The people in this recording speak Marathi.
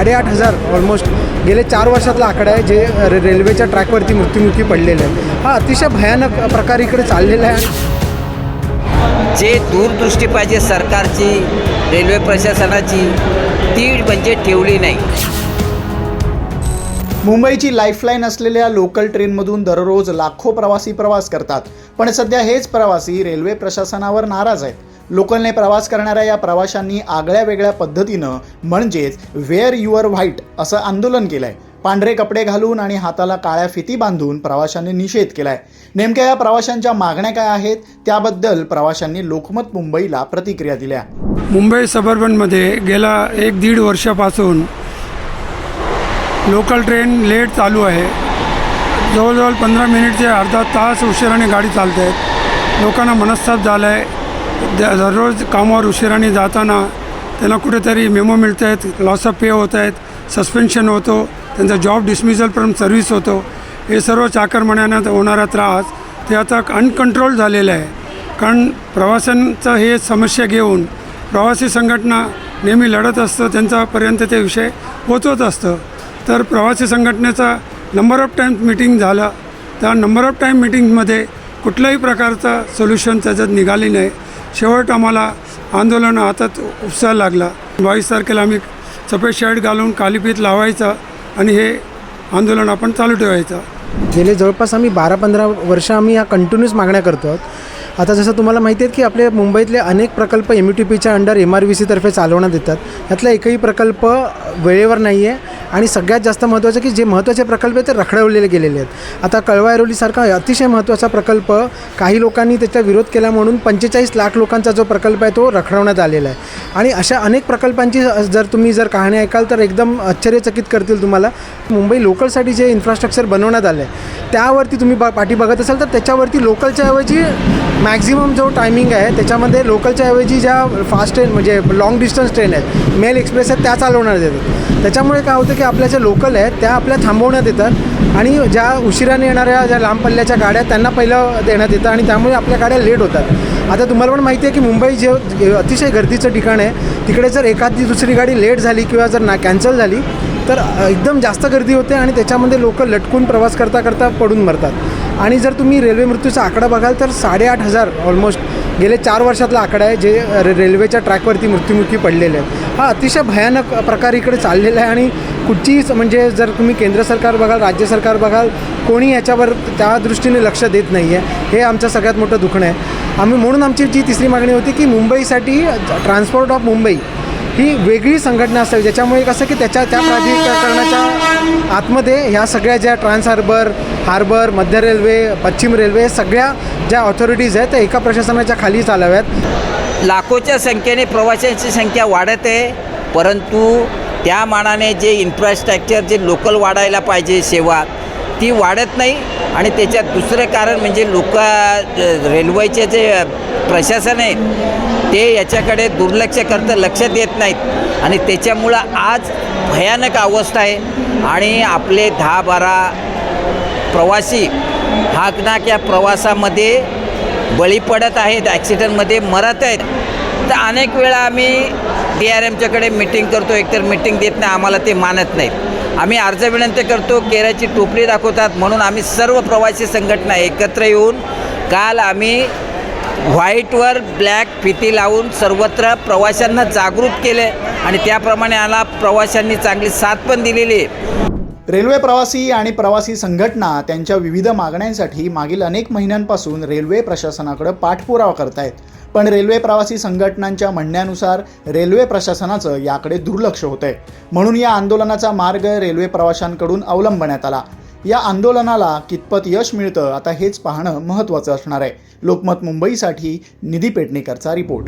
साडेआठ हजार ऑलमोस्ट गेले चार वर्षातला आकडा आहे जे रे- रेल्वेच्या ट्रॅकवरती मृत्युमुखी पडलेले आहे हा अतिशय भयानक प्रकार इकडे चाललेला आहे आणि जे दूरदृष्टी पाहिजे सरकारची रेल्वे प्रशासनाची ती म्हणजे ठेवली नाही. मुंबईची लाईफलाईन असलेल्या लोकल ट्रेनमधून दररोज लाखो प्रवासी प्रवास करतात. पण सध्या हेच प्रवासी रेल्वे प्रशासनावर नाराज आहेत. लोकलने प्रवास करणाऱ्या या प्रवाशांनी आगळ्या वेगळ्या पद्धतीनं म्हणजेच वेअर युअर व्हाईट असं आंदोलन केलंय. पांढरे कपडे घालून आणि हाताला काळ्या फिती बांधून प्रवाशांनी निषेध केलाय. नेमक्या या प्रवाशांच्या मागण्या काय आहेत? त्याबद्दल प्रवाशांनी लोकमत मुंबईला प्रतिक्रिया दिल्या. मुंबई सबर्बनमध्ये गेल्या एक दीड वर्षापासून लोकल ट्रेन लेट चालू आहे. जवळजवळ पंधरा मिनिट ते अर्धा तास उशिराने गाडी चालते. आहेत लोकांना मनस्ताप झाला आहे दररोज कामावर उशिराने जाताना त्यांना कुठेतरी मेमो मिळत आहेत लॉस ऑफ पे होत आहेत सस्पेन्शन होतो त्यांचा जॉब डिसमिसल फ्रॉम सर्व्हिस होतो. हे सर्व चाकरमान्यांना होणारा त्रास ते आता अनकंट्रोल झालेलं आहे. कारण प्रवाशांचं हे समस्या घेऊन प्रवासी संघटना नेहमी लढत असतं त्यांच्यापर्यंत ते विषय पोचवत असतं. तर प्रवासी संघटनेचा नंबर ऑफ टाईम मिटिंग झालं. त्या नंबर ऑफ टाईम मिटिंगमध्ये कुठल्याही प्रकारचं सोल्युशन त्याच्यात निघाली नाही. शेवट आम्हाला आंदोलन हातात उपसायला लागला. बावीस तारखेला आम्ही सफेद शर्ट घालून कालीपीत लावायचं आणि हे आंदोलन आपण चालू ठेवायचं. गेले जवळपास आम्ही बारा पंधरा वर्ष आम्ही ह्या कंटिन्यूस मागण्या करतो आहोत. आता जसं तुम्हाला माहिती आहे की आपले मुंबईतले अनेक प्रकल्प एम यू टी पीच्या अंडर एम आर व्ही सीतर्फे चालवण्यात येतात. यातला एकही प्रकल्प वेळेवर नाही आहे आणि सगळ्यात जास्त महत्त्वाचं की जे महत्त्वाचे प्रकल्प आहेत ते रखडवलेले गेलेले आहेत. आता कळवा ऐरोलीसारखा अतिशय महत्त्वाचा प्रकल्प काही लोकांनी त्याचा विरोध केला म्हणून पंचेचाळीस लाख लोकांचा जो प्रकल्प आहे तो रखडवण्यात आलेला आहे. आणि अशा अनेक प्रकल्पांची जर तुम्ही जर कहाणी ऐकाल तर एकदम आश्चर्यचकित करतील तुम्हाला. मुंबई लोकलसाठी जे इन्फ्रास्ट्रक्चर बनवण्यात आलं आहे त्यावरती तुम्ही बा पाठी बघत असाल तर त्याच्यावरती लोकलच्या ऐवजी मॅक्झिमम जो टायमिंग आहे त्याच्यामध्ये लोकलच्या ऐवजी ज्या फास्ट ट्रेन म्हणजे लाँग डिस्टन्स ट्रेन आहेत मेल एक्सप्रेस आहेत त्या चालवण्यात येतात त्याच्यामुळे काय होतं की आपल्या ज्या लोकल आहेत त्या आपल्या थांबवण्यात येतात आणि ज्या उशिराने येणाऱ्या ज्या लांब पल्ल्याच्या गाड्या आहेत, त्यांना पहिलं देण्यात येतं आणि त्यामुळे आपल्या गाड्या लेट होतात. आता तुम्हाला पण माहिती आहे की मुंबई जे अतिशय गर्दीचं ठिकाण आहे तिकडे जर एखादी दुसरी गाडी लेट झाली किंवा जर ना कॅन्सल झाली तर एकदम जास्त गर्दी होते आणि त्याच्यामध्ये लोक लटकून प्रवास करता करता पडून मरतात. आणि जर तुम्ही रेल्वे मृत्यूचा आकडा बघाल तर साडेआठ हजार ऑलमोस्ट गेले चार वर्षातला आकडा आहे जे रे रेल्वेच्या ट्रॅकवरती मृत्युमुखी पडलेले आहेत. हा अतिशय भयानक प्रकार इकडे चाललेला आहे आणि कुठचीही म्हणजे जर तुम्ही केंद्र सरकार बघाल राज्य सरकार बघाल कोणी याच्यावर त्या दृष्टीने लक्ष देत नाही आहे हे आमचं सगळ्यात मोठं दुखणं आहे. आम्ही म्हणून आमची जी तिसरी मागणी होती की मुंबईसाठी ट्रान्सपोर्ट ऑफ मुंबई ही वेगळी संघटना असावी ज्याच्यामुळे कसं की त्याच्या त्या प्राधिकरणाच्या आतमध्ये ह्या सगळ्या ज्या ट्रान्स हार्बर हार्बर मध्य रेल्वे पश्चिम रेल्वे सगळ्या ज्या ऑथॉरिटीज आहेत त्या एका प्रशासनाच्या खाली चालाव्यात. लाखोच्या संख्येने प्रवाशांची संख्या वाढत आहे परंतु त्या मानाने जे इन्फ्रास्ट्रक्चर जे लोकल वाढायला पाहिजे सेवा ती वाढत नाही आणि त्याच्यात दुसरं कारण म्हणजे लोक रेल्वेचे जे प्रशासन आहे ते याच्याकडे दुर्लक्ष करतं लक्ष देत नाहीत. आणि त्याच्यामुळं आज भयानक अवस्था आहे. आणि आपले दहा बारा प्रवासी हाकनाक या प्रवासामध्ये बळी पडत आहेत ॲक्सिडेंटमध्ये मरत आहेत. तर अनेक वेळा आम्ही डी आर एमच्याकडे मिटिंग करतो. एकतर मिटिंग देत नाही आम्हाला ते मानत नाहीत. आम्ही अर्ज विनंती करतो केराची टोपली दाखवतात म्हणून आम्ही सर्व प्रवासी संघटना एकत्र येऊन काल आम्ही व्हाईटवर ब्लॅक फिती लावून सर्वत्र प्रवाशांना जागृत केले आणि त्याप्रमाणे आला प्रवाशांनी चांगली साथ पण दिलेली आहे. रेल्वे प्रवासी आणि प्रवासी संघटना त्यांच्या विविध मागण्यांसाठी मागील अनेक महिन्यांपासून रेल्वे प्रशासनाकडे पाठपुरावा करतायत. पण रेल्वे प्रवासी संघटनांच्या म्हणण्यानुसार रेल्वे प्रशासनाचं याकडे दुर्लक्ष होतंय. म्हणून या आंदोलनाचा मार्ग रेल्वे प्रवाशांकडून अवलंबण्यात आला. या आंदोलनाला कितपत यश मिळतं आता हेच पाहणं महत्त्वाचं असणार आहे. लोकमत मुंबईसाठी निधी पेडणेकरचा रिपोर्ट.